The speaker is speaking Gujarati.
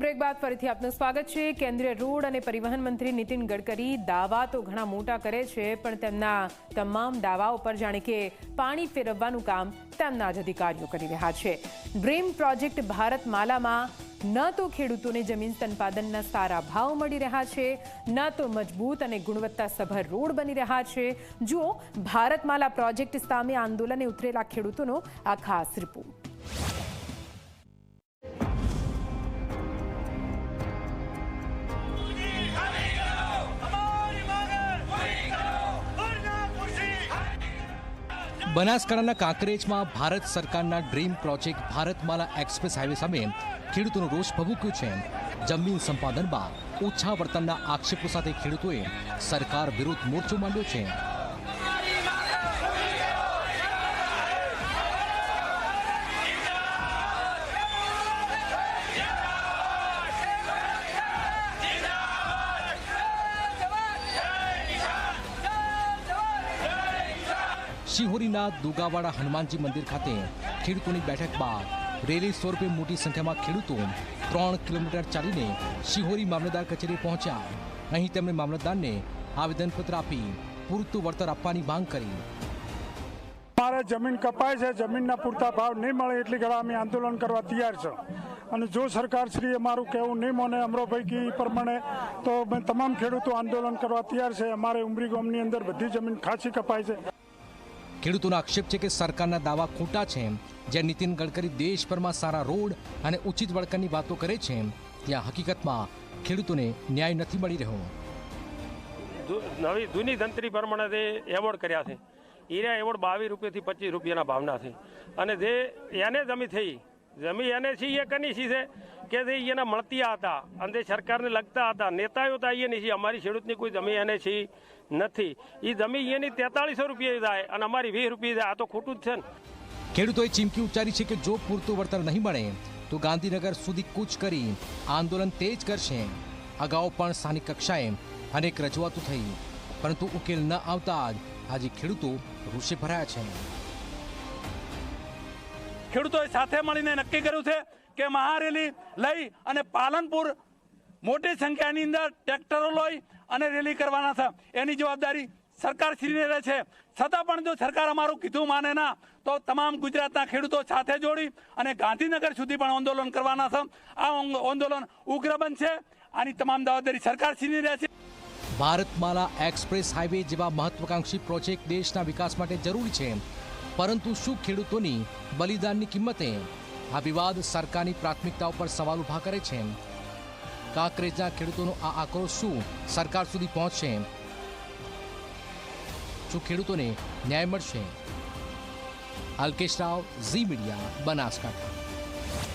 બ્રેક બાદ ફરીથી આપનું સ્વાગત છે. કેન્દ્રીય રોડ અને પરિવહન મંત્રી નીતિન ગડકરી દાવા તો ઘણા મોટા કરે છે, પણ તેમના તમામ દાવાઓ પર જાણે કે પાણી ફેરવવાનું કામ તેમના જ અધિકારીઓ કરી રહ્યા છે. ડ્રીમ પ્રોજેક્ટ ભારત માલામાં ન તો ખેડૂતોને જમીન સંપાદનના સારા ભાવ મળી રહ્યા છે, ન તો મજબૂત અને ગુણવત્તાસભર રોડ બની રહ્યા છે. જુઓ, ભારતમાલા પ્રોજેક્ટ સામે આંદોલને ઉતરેલા ખેડૂતોનો આ ખાસ રિપોર્ટ. બનાસકાંઠાના કાંકરેજમાં ભારત સરકારના dream project Bharatmala express highway સામે ખેડૂતોનો રોષ ભભૂક્યો છે. જમીન સંપાદનમાં ઓછા વર્તનના આક્ષેપો સાથે ખેડૂતોએ સરકાર વિરુદ્ધ મોરચો માંડ્યો છે. શિહોરીના દુગાવાડા હનુમાનજી મંદિર ખાતે ખેડૂતોની બેઠક બાદ રેલી સ્વરૂપે મોટી સંખ્યામાં ખેડૂતો ત્રણ કિલોમીટર ચાલીને શિહોરી મામલતદાર કચેરી પહોંચ્યા. અહીં તેમણે મામલતદારને આવેદનપત્ર આપી પૂરતું વળતર આપવાની માંગ કરી. મારે જમીન કપાય છે, જમીનના પૂરતા ભાવ નહીં મળે એટલી ઘણા અમે આંદોલન કરવા તૈયાર છે. અને જો સરકારશ્રીએ મારું કહેવું નહીં મને, અમરોભાઈ કી પ્રમાણે, તો અમે તમામ ખેડૂતો આંદોલન કરવા તૈયાર છે. અમારે ઉમરી ગામની અંદર બધી જમીન ખાસી કપાય છે. ખેડૂતોનો આક્ષેપ છે કે સરકારના દાવા ખોટા છે જ્યાં નીતિન ગડકરી દેશભરમાં સારા રોડ અને ઉચિત વળતરની વાતો કરે છે ત્યાં હકીકતમાં ખેડૂતોને ન્યાય નથી મળી રહ્યો. નવી જૂની તંત્રી પ્રમાણે તે એવોર્ડ કર્યા છે, એના એવોર્ડ બાવીસ રૂપિયાથી પચીસ રૂપિયાના ભાવના છે. અને જે એને જમી થઈ જમી એને છે એ કની છે? કે જે એને મળતિયા હતા, અને સરકારને લગતા હતા, નેતાઓ તો એની છે અમારી ખેડૂતની કોઈ જમી એને છે નથી. એ જમી એની તેતાળીસો રૂપિયા જાય અને અમારી વીસ રૂપિયા જાય આ તો ખોટું જ છે ને. ખેડૂતોએ ચીમકી ઉચ્ચારી છે કે જો પૂરતું વળતર નહીં મળે, તો ગાંધીનગર સુધી કૂચ કરી આંદોલન તેજ કરશે. અગાઉ પણ સ્થાનિક કક્ષાએ અનેક રજૂઆતો થઈ, પરંતુ ઉકેલ ન આવતા જ આજે ખેડૂતો રોષે ભરાયા છે. ખેડૂતોએ સાથે મળીને નક્કી કર્યું છે કે મહારેલી લઈ અને પાલનપુર મોટી સંખ્યાની અંદર ટ્રેક્ટરો લઈ અને રેલી કરવાના છે. એની જવાબદારી સરકાર શ્રીને રહે છે. છતાં પણ જો સરકાર અમારું કીધું માને ના, તો તમામ ગુજરાતના ખેડૂતો સાથે જોડી અને ગાંધીનગર સુધી પણ આંદોલન કરવાના છે. આ આંદોલન ઉગ્ર બનશે. આની તમામ જવાબદારી સરકાર શ્રીની રહે છે ભારતમાલા એક્સપ્રેસ હાઈવે જેવા મહત્વાકાંક્ષી પ્રોજેક્ટ દેશના વિકાસ માટે જરૂરી છે. પરંતુ શું ખેડૂતોની બલિદાનની કિંમતે આ વિવાદ સરકારની પ્રાથમિકતા પર સવાલ ઊભા કરે છે? કાંકરેજના ખેડૂતોનો આ આક્રોશ શું સરકાર સુધી પહોંચશે? શું ખેડૂતોને ન્યાય મળશે? અલ્કેશ રાવ, ઝી મીડિયા, બનાસકાંઠા.